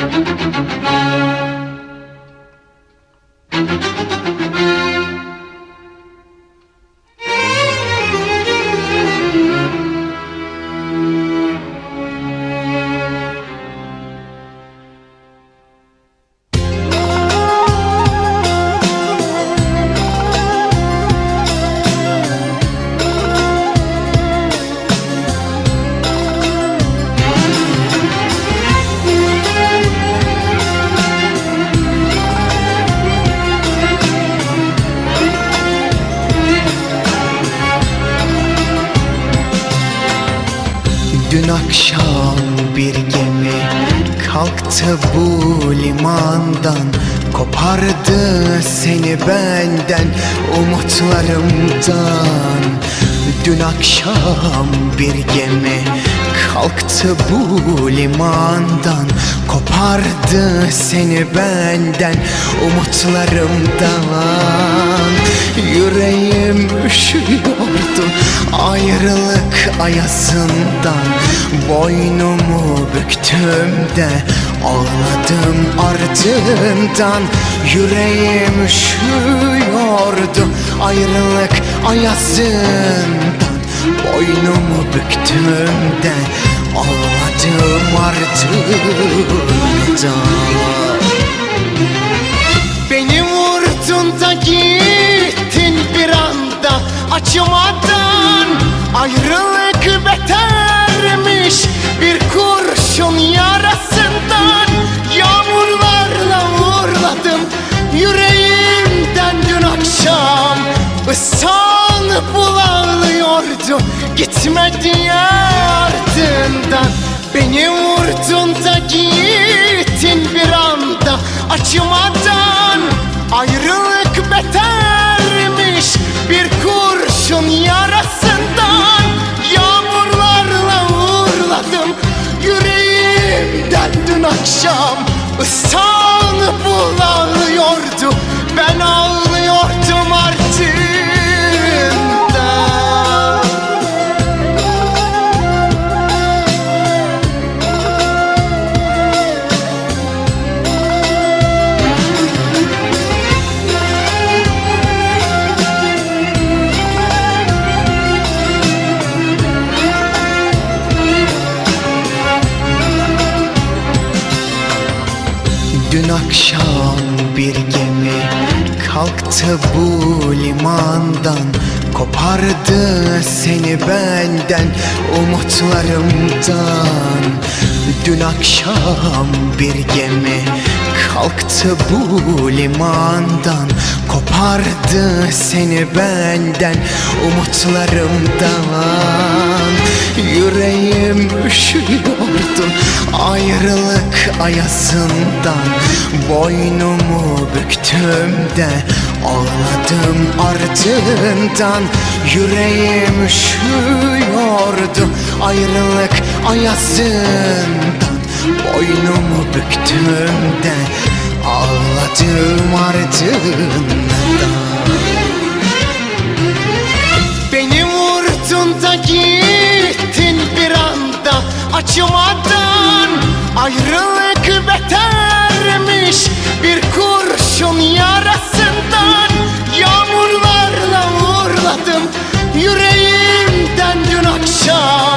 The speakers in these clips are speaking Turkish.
Dün umutlarımdan Dün akşam bir gemi kalktı bu limandan Kopardı seni benden umutlarımdan. Yüreğim üşüyordu ayrılık ayasından Boynumu büktüm de ağladım ardından. Yüreğim üşüyordu ayrılık ayasından Boynumu büktüm de ağladım ardından Beni vurdun da gittin bir anda. Acımadan Ayrılık betermiş gitme diye ardından Beni vurdun da gittin bir anda. Acımadan akşam bir gemi kalktı bu limandan Kopardı seni benden umutlarımdan Dün akşam bir gemi kalktı bu limandan Kopardı seni benden umutlarımdan. Yüreğim üşüyordu ayrılık ayasından Boynumu büktüm de ağladım ardından. Yüreğim üşüyordu ayrılık ayasından Boynumu büktüm de ağladım ardından Beni vurdun da gittin bir anda. Acımadan Ayrılık betermiş bir kurşun yarasından. Yağmurlarla uğurladım yüreğimden dün akşam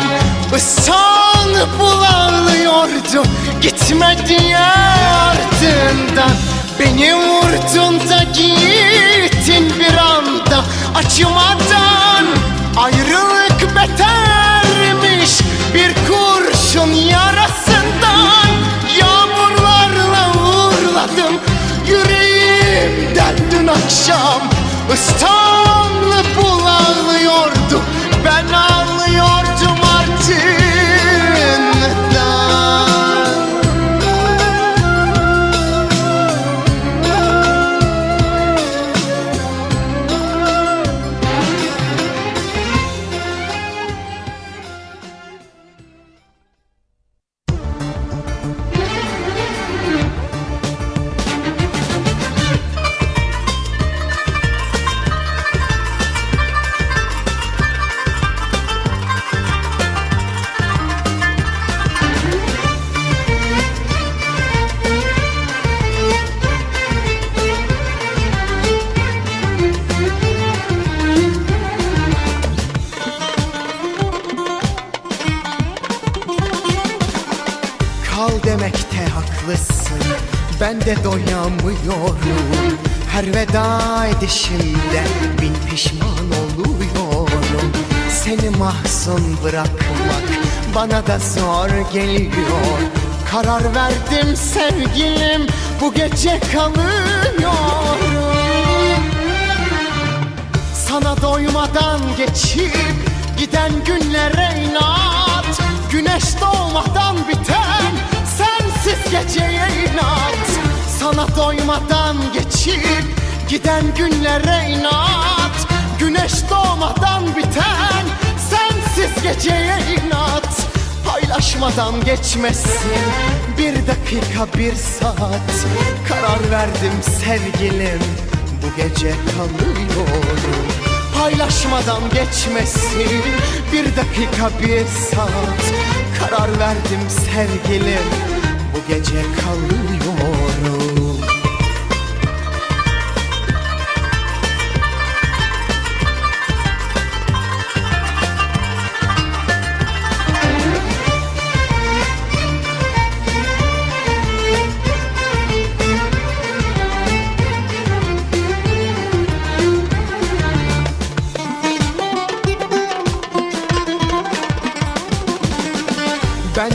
İstanbul ağlıyordu gitme diye ardından. Beni vurdun da gittin bir anda acımadan Ayrılık Ben de doyamıyorum. Her veda edişimde Bin pişman oluyorum. Seni mahzun bırakmak Bana da zor geliyor. Karar verdim sevgilim Bu gece kalıyorum. Sana doymadan geçip giden günlere inat. Güneş doğmadan biten sensiz geceye inat Sana doymadan geçip giden günlere inat. Güneş doğmadan biten sensiz geceye inat. Paylaşmadan geçmesin bir dakika bir saat. Karar verdim sevgilim bu gece kalıyorum. Paylaşmadan geçmesin bir dakika bir saat. Karar verdim sevgilim bu gece kalıyorum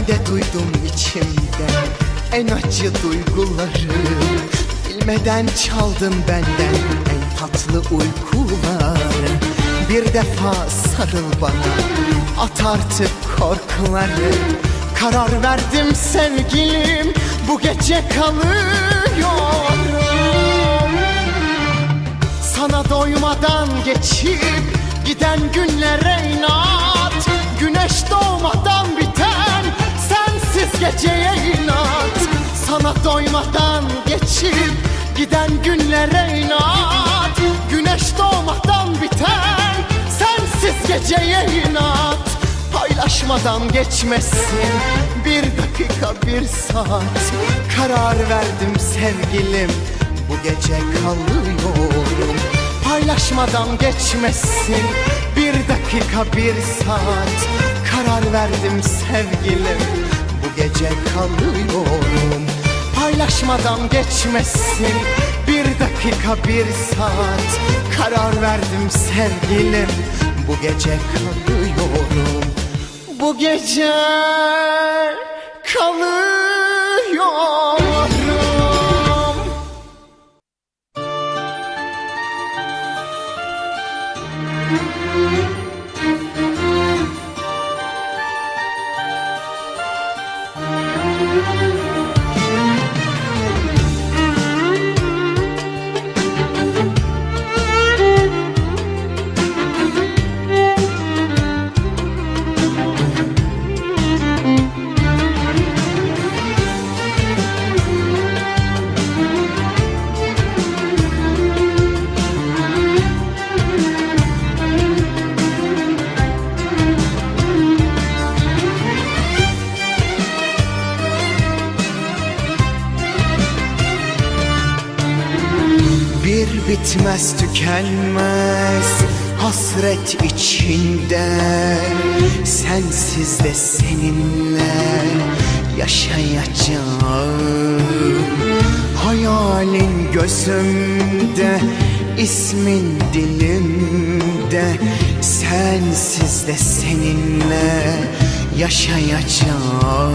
De duydum içimde en acı duyguları. Bilmeden çaldın benden en tatlı uykuları. Bir defa sarıl bana at artık korkuları. Karar verdim sevgilim bu gece kalıyorum. Sana doymadan geçip giden günlere inat. Güneş sensiz geceye inat. Sana doymadan geçip giden günlere inat. Güneş doğmadan biten sensiz geceye inat. Paylaşmadan geçmesin bir dakika bir saat. Karar verdim sevgilim bu gece kalıyorum. Paylaşmadan geçmesin bir dakika bir saat. Karar verdim sevgilim gece kalıyorum. Paylaşmadan geçmesin. Bir dakika bir saat. Karar verdim sevgilim. Bu gece kalıyorum. Bu gece kalıyorum bitmez tükenmez hasret içinde. Sensiz de seninle yaşayacağım. Hayalin gözümde ismin dilimde. Sensiz de seninle yaşayacağım.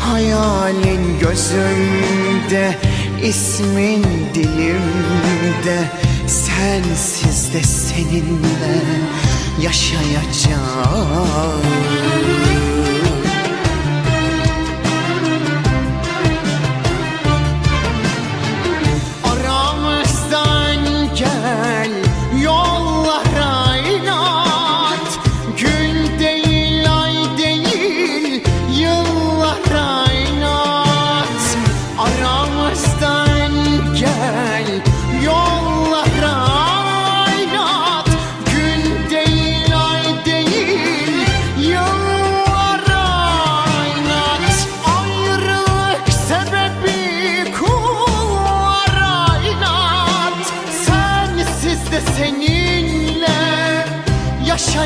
Hayalin gözümde ismin dilimde Sensiz de seninle yaşayacağım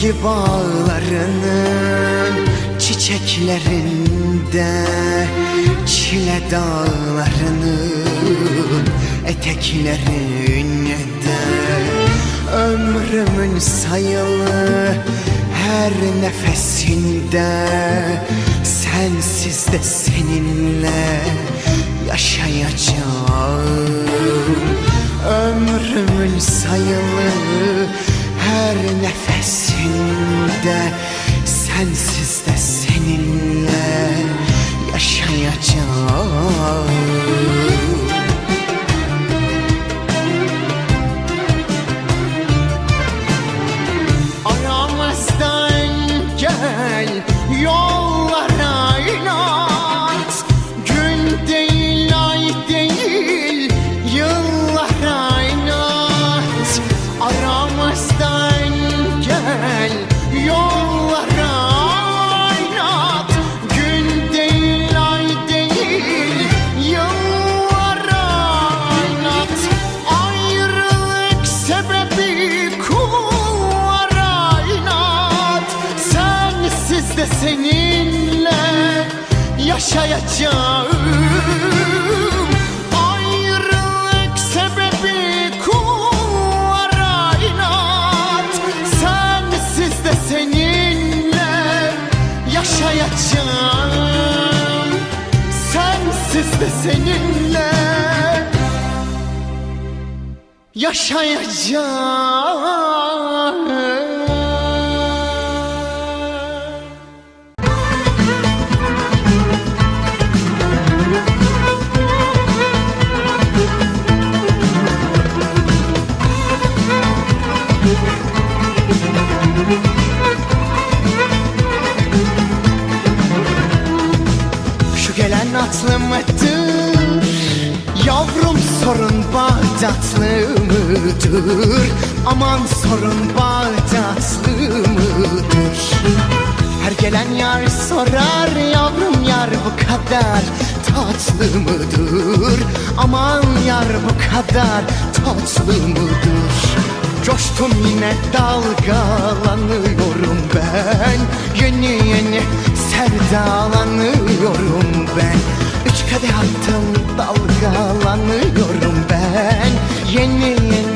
Sevgi bağlarının çiçeklerinde Çile dağlarının eteklerinde Ömrümün sayılı her nefesinde Sensiz de seninle yaşayacağım. Ömrümün sayılı her nefesinde Sensiz de seninle yaşayacağım yaşayacağım. Ayrılık sebebi kullara inat. Sensiz seninle yaşayacağım. Sensiz de seninle yaşayacağım mıdır? Aman sorun Bağdatlı mıdır? Her gelen yar sorar yavrum yar bu kadar tatlı mıdır? Aman yar bu kadar tatlı mıdır? Coştum yine dalgalanıyorum ben Yeni yeni sevdalanıyorum ben Üç kadeh attım dalgalanıyorum ben Yeni yeni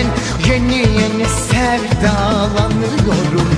ben Yeni yeni sevdalanıyorum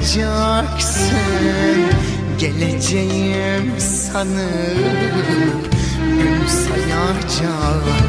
bakacaksın Geleceğim sanıp Gün sayacaksın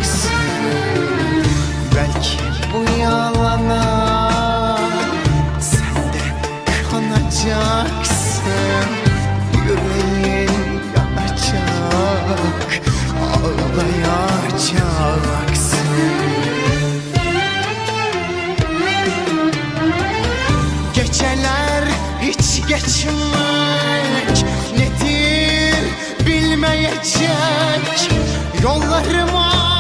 geçmek nedir bilmeyecek. Yollarıma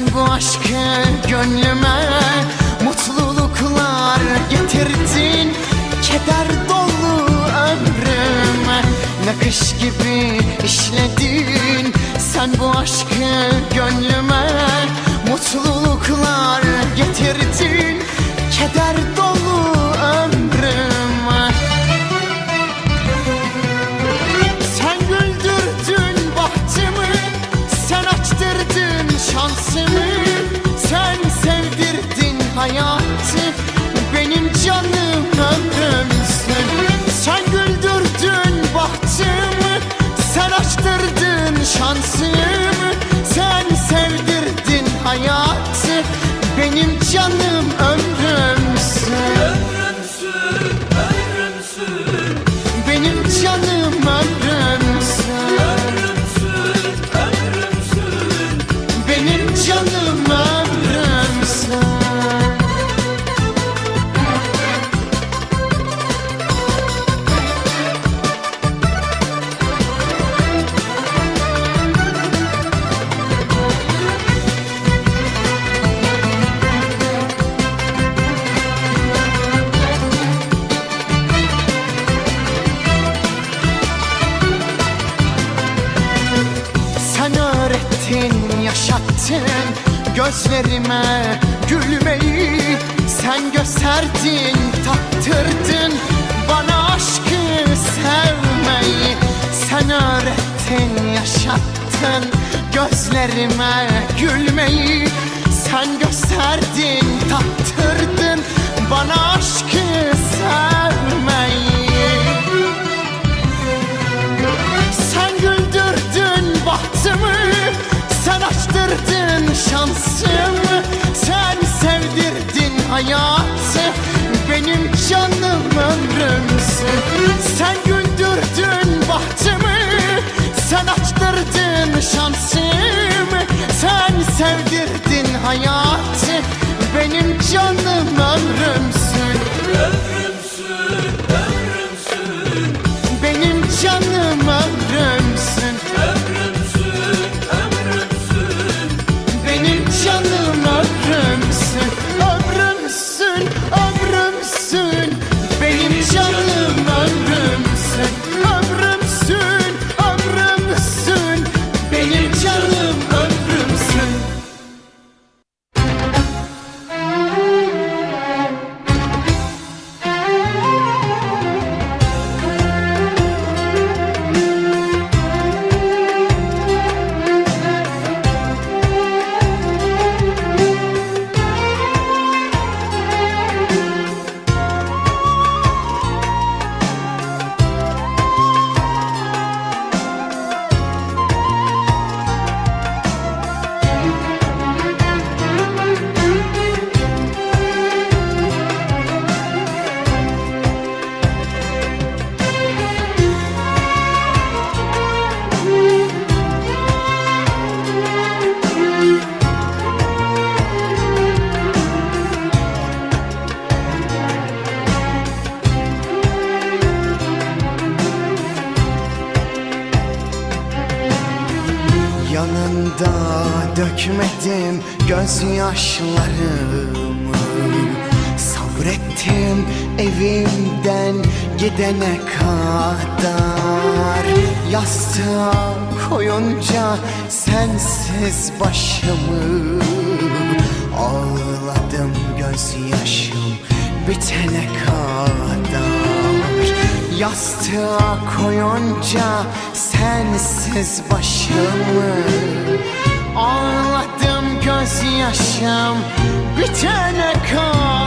sen bu aşkı gönlüme Mutluluklar getirdin keder dolu ömrüme Nakış gibi işledin. Sen bu aşkı gönlüme Mutluluklar getirdin keder dolu Benim gözlerime gülmeyi Sen gösterdin, tattırdın. Bana aşkı sevmeyi Sen öğrettin, yaşattın. Gözlerime gülmeyi Sen gösterdin, tattırdın. Bana aşkı sevmeyi sen güldürdün bahtımı Sen açtırdın şansımı Sen sevdirdin hayatı Benim canım ömrümsün. Sen güldürdün bahtımı Sen açtırdın şansımı. Sen sevdirdin hayatı Benim canım Ömrümsün, evimden gidene kadar. Yastığa koyunca sensiz başımı Ağladım gözyaşım bitene kadar. Yastığa koyunca sensiz başımı Ağladım gözyaşım bitene kadar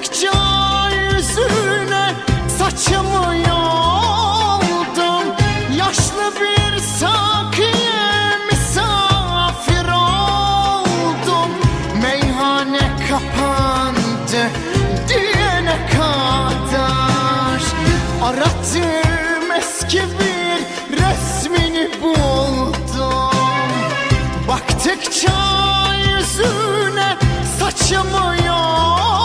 Baktıkça yüzüne saçımı yoldum Yaşlı bir sakiye misafir oldum. Meyhane kapandı diyene kadar. Arattığım eski bir resmini buldum. Baktıkça yüzüne saçımı yoldum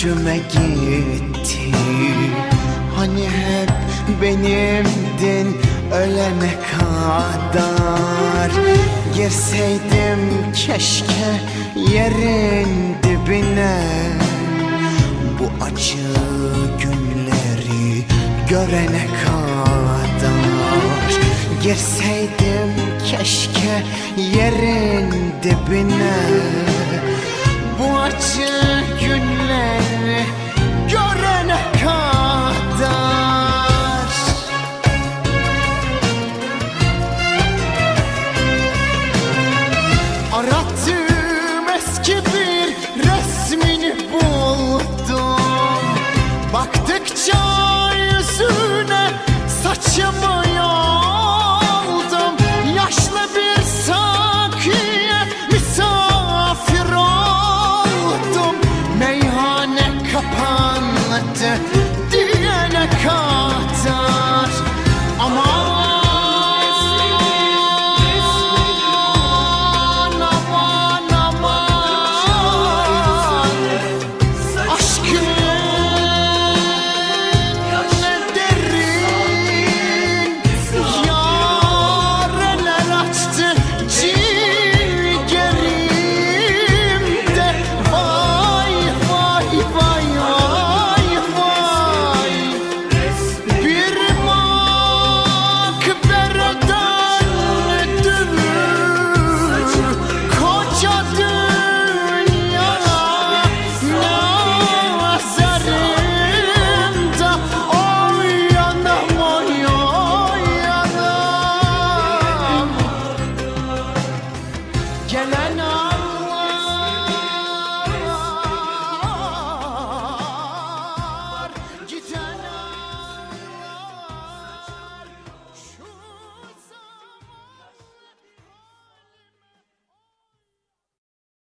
gücüme gitti. Hani hep benimdin ölene kadar. Girseydim keşke yerin dibine. Bu acı günleri görene kadar. Girseydim keşke yerin dibine. Bu acı